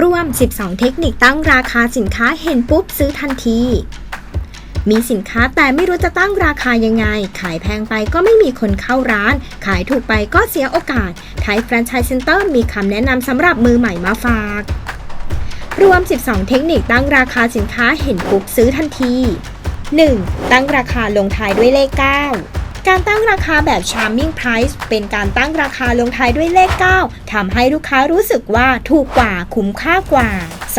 รวม 12 เทคนิคตั้งราคาสินค้าเห็นปุ๊บซื้อทันที มีสินค้าแต่ไม่รู้จะตั้งราคายังไง ขายแพงไปก็ไม่มีคนเข้าร้าน ขายถูกไปก็เสียโอกาส ไทยแฟรนไชส์เซ็นเตอร์มีคำแนะนำสำหรับมือใหม่มาฝาก รวม 12 เทคนิคตั้งราคาสินค้าเห็นปุ๊บซื้อทันที 1. ตั้งราคาลงท้ายด้วยเลข 9 การตั้งราคาแบบ Charming Price เป็นการตั้งราคาลงท้ายด้วยเลข 9 ทำให้ลูกค้ารู้สึกว่าถูกกว่าคุ้มค่ากว่า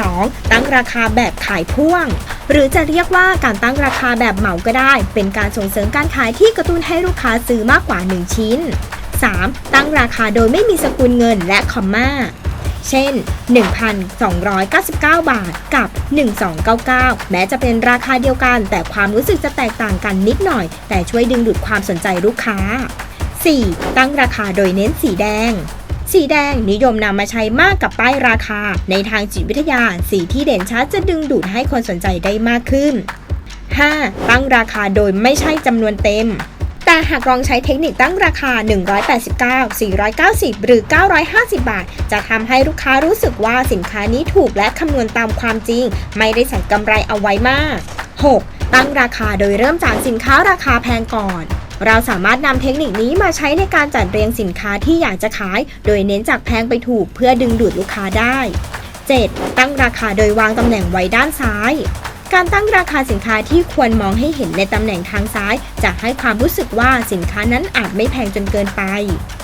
2. ตั้งราคาแบบขายพ่วง หรือจะเรียกว่าการตั้งราคาแบบเหมาก็ได้ เป็นการส่งเสริมการขายที่กระตุ้นให้ลูกค้าซื้อมากกว่า 1 ชิ้น 3. ตั้งราคาโดยไม่มีสกุลเงินและคอมมา เช่น 1,299 บาทกับ 1299 แม้จะเป็นราคาเดียวกัน แต่ความรู้สึกจะแตกต่างกันนิดหน่อย แต่ช่วยดึงดูดความสนใจลูกค้า 4. ตั้งราคาโดยเน้นสีแดง สีแดงนิยมนำมาใช้มากกับป้ายราคา ในทางจิตวิทยา สีที่เด่นชัดจะดึงดูดให้คนสนใจได้มากขึ้น 5. ตั้งราคาโดยไม่ใช่จำนวนเต็ม แต่หากลองใช้เทคนิคตั้งราคา 189 490 หรือ 950 บาท จะทำให้ลูกค้ารู้สึกว่าสินค้านี้ถูกและคำนวณตามความจริง ไม่ได้ใส่กำไรเอาไว้มาก 6. ตั้งราคาโดยเริ่มจากสินค้าราคาแพงก่อนเราสามารถนำเทคนิคนี้มาใช้ในการจัดเรียงสินค้าที่อยากจะขาย โดยเน้นจากแพงไปถูกเพื่อดึงดูดลูกค้าได้ 7. ตั้งราคาโดยวางตำแหน่งไว้ด้านซ้าย การตั้งราคาสินค้าที่ควรมองให้เห็นในตำแหน่งทางซ้าย จะให้ความรู้สึกว่าสินค้านั้นอาจไม่แพงจนเกินไป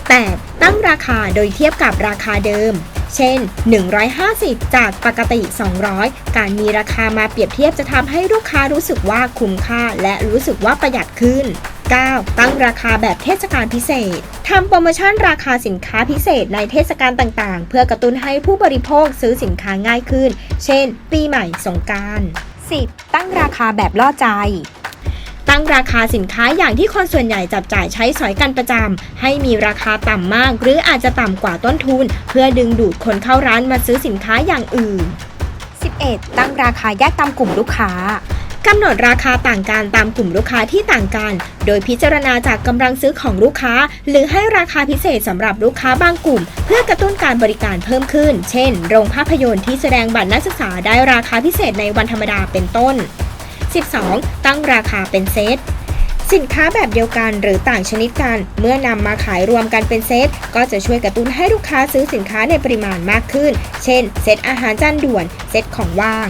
แต่ตั้งราคาโดยเทียบกับราคาเดิม เช่น 150 จากปกติ 200 การมีราคามาเปรียบเทียบจะทำให้ลูกค้ารู้สึกว่าคุ้มค่าและรู้สึกว่าประหยัดขึ้น 9. ตั้งราคาแบบเทศกาลพิเศษ ทำโปรโมชั่นราคาสินค้าพิเศษในเทศกาลต่างๆ เพื่อกระตุ้นให้ผู้บริโภคซื้อสินค้าง่ายขึ้น เช่น ปีใหม่สงกราร 10. ตั้งราคาแบบล่อใจ ตั้งราคาสินค้าอย่างที่คนส่วนใหญ่จับจ่ายใช้สอยกันประจำให้มีราคาต่ำมาก หรืออาจจะต่ำกว่าต้นทุน เพื่อดึงดูดคนเข้าร้านมาซื้อสินค้าอย่างอื่น 11. ตั้งราคาแยกตามกลุ่มลูกค้า กำหนดราคาต่างกันตามกลุ่มลูกค้าที่ต่างกัน โดยพิจารณาจากกำลังซื้อของลูกค้า หรือให้ราคาพิเศษสำหรับลูกค้าบางกลุ่ม เพื่อกระตุ้นการบริการเพิ่มขึ้น เช่น โรงภาพยนตร์ที่แสดงบัตรนักศึกษาได้ราคาพิเศษในวันธรรมดาเป็นต้น 12. ตั้งราคาเป็นเซตสินค้าแบบเดียวกันหรือต่างชนิดกัน เมื่อนำมาขายรวมกันเป็นเซต ก็จะช่วยกระตุ้นให้ลูกค้าซื้อสินค้าในปริมาณมากขึ้น เช่น เซตอาหารจานด่วน เซตของว่าง